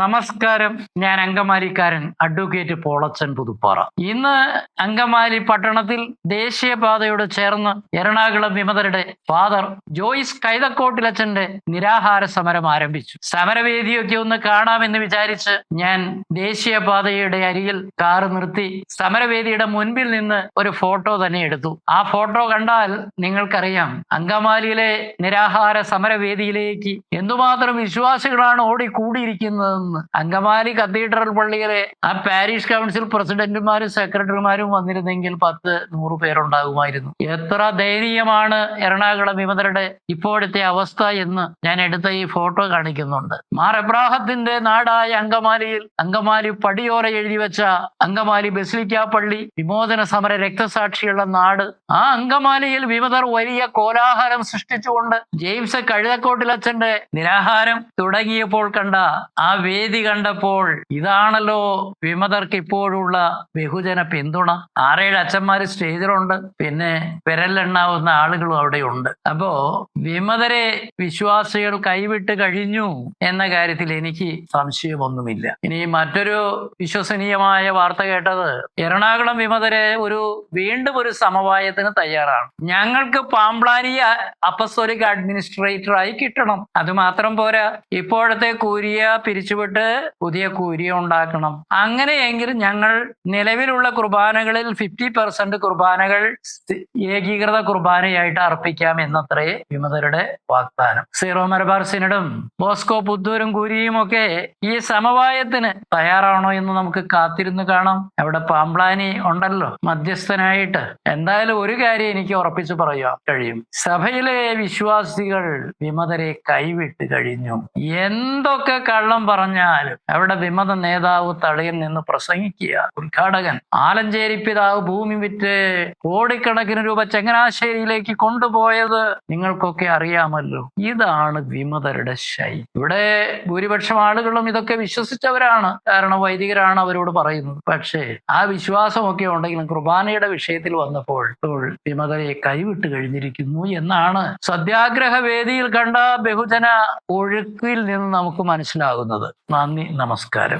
നമസ്കാരം. ഞാൻ അങ്കമാലിക്കാരൻ അഡ്വക്കേറ്റ് പോളച്ചൻ പുതുപ്പാറ. ഇന്ന് അങ്കമാലി പട്ടണത്തിൽ ദേശീയപാതയോട് ചേർന്ന് എറണാകുളം വിമതരുടെ ഫാദർ ജോയിസ് കൈതക്കോട്ടിലച്ചന്റെ നിരാഹാര സമരം ആരംഭിച്ചു. സമരവേദിയൊക്കെ ഒന്ന് കാണാമെന്ന് വിചാരിച്ച് ഞാൻ ദേശീയപാതയുടെ അരികിൽ കാറ് നിർത്തി സമരവേദിയുടെ മുൻപിൽ നിന്ന് ഒരു ഫോട്ടോ തന്നെ എടുത്തു. ആ ഫോട്ടോ കണ്ടാൽ നിങ്ങൾക്കറിയാം അങ്കമാലിയിലെ നിരാഹാര സമരവേദിയിലേക്ക് എന്തുമാത്രം വിശ്വാസികളാണ് ഓടിക്കൂടിയിരിക്കുന്നതെന്ന് അങ്കമാലി കത്തീഡ്രൽ പള്ളിയിലെ ആ പാരീഷ് കൗൺസിൽ പ്രസിഡന്റുമാരും സെക്രട്ടറിമാരും വന്നിരുന്നെങ്കിൽ പത്ത് നൂറ് പേരുണ്ടാകുമായിരുന്നു. എത്ര ദയനീയമാണ് എറണാകുളം വിമതരുടെ ഇപ്പോഴത്തെ അവസ്ഥ എന്ന് ഞാൻ എടുത്ത ഈ ഫോട്ടോ കാണിക്കുന്നുണ്ട്. മാർ എബ്രാഹത്തിന്റെ നാടായ അങ്കമാലിയിൽ അങ്കമാലി പടിയോര എഴുതി വെച്ച അങ്കമാലി ബസിലിക്ക പള്ളി വിമോചന സമര രക്തസാക്ഷിയുള്ള നാട്. ആ അങ്കമാലിയിൽ വിമതർ വലിയ കോലാഹലം സൃഷ്ടിച്ചുകൊണ്ട് ജെയിംസ് കഴുതക്കോട്ടിലച്ഛന്റെ നിരാഹാരം തുടങ്ങിയപ്പോൾ കണ്ട ആ വേദി കണ്ടപ്പോൾ ഇതാണല്ലോ വിമതർക്ക് ഇപ്പോഴുള്ള ബഹുജന പിന്തുണ. ആറേഴ് അച്ഛന്മാര് സ്റ്റേജിലുണ്ട്. പിന്നെ വിരലെണ്ണാവുന്ന ആളുകളും അവിടെയുണ്ട്. അപ്പോ വിമതരെ വിശ്വാസികൾ കൈവിട്ട് കഴിഞ്ഞു എന്ന കാര്യത്തിൽ എനിക്ക് സംശയമൊന്നുമില്ല. ഇനി മറ്റൊരു വിശ്വസനീയമായ വാർത്ത കേട്ടത് എറണാകുളം വിമതരെ ഒരു വീണ്ടും ഒരു സമവായത്തിന് തയ്യാറാണ്. ഞങ്ങൾക്ക് പാമ്പ്ലാനി അപ്പസ്തോലിക് അഡ്മിനിസ്ട്രേറ്റർ ആയി കിട്ടണം. അത് മാത്രം പോരാ. ഇപ്പോഴത്തെ കൂരിയ പിരിച്ചുവിട്ട് പുതിയ കൂരിയ ഉണ്ടാക്കണം. അങ്ങനെയെങ്കിൽ ഞങ്ങൾ നിലവിലുള്ള കുർബാനകളിൽ ഫിഫ്റ്റി പെർസെന്റ് കുർബാനകൾ ഏകീകൃത കുർബാനയായിട്ട് അർപ്പിക്കാം എന്നത്രേ വിമതരുടെ വാഗ്ദാനം. സീറോ മലബാർ സിനഡും ബോസ്കോ പുത്തൂരും കുരിയും ഒക്കെ ഈ സമവായത്തിന് തയ്യാറാണോ എന്ന് നമുക്ക് കാത്തിരുന്ന് കാണാം. അവിടെ പാമ്പ്ലാനി ഉണ്ടല്ലോ മധ്യസ്ഥനായിട്ട്. എന്തായാലും ഒരു കാര്യം എനിക്ക് ഉറപ്പിച്ചു പറയാൻ കഴിയും. സഭയിലെ വിശ്വാസികൾ വിമതരെ കൈവിട്ട് കഴിഞ്ഞു. എന്തൊക്കെ കള്ളം പറഞ്ഞാലും അവിടെ വിമത നേതാവ് തടയിൽ നിന്ന് പ്രസംഗിക്കുക. ഉദ്ഘാടകൻ ആലഞ്ചേരി പിതാവ് ഭൂമി വിറ്റ് കോടിക്കണക്കിന് രൂപ ചങ്ങനാശ്ശേരിയിലേക്ക് കൊണ്ടുപോയത് നിങ്ങൾക്കൊക്കെ അറിയാമല്ലോ. ഇതാണ് വിമതരുടെ ശൈലി. ഇവിടെ ഭൂരിപക്ഷം ആളുകളും ഇതൊക്കെ വിശ്വസിച്ചവരാണ്. കാരണം വൈദികരാണ് അവരോട് പറയുന്നത്. പക്ഷേ ആ വിശ്വാസമൊക്കെ ഉണ്ടെങ്കിലും കുർബാനയുടെ വിഷയത്തിൽ വന്നപ്പോൾ വിമതരെ കൈവിട്ട് കഴിഞ്ഞിരിക്കുന്നു എന്നാണ് സത്യാഗ്രഹ വേദിയിൽ കണ്ട ബഹുജന ഒഴുക്കിൽ നിന്ന് നമുക്ക് മനസ്സിലാകുന്നത്. നന്ദി നമസ്കാരം.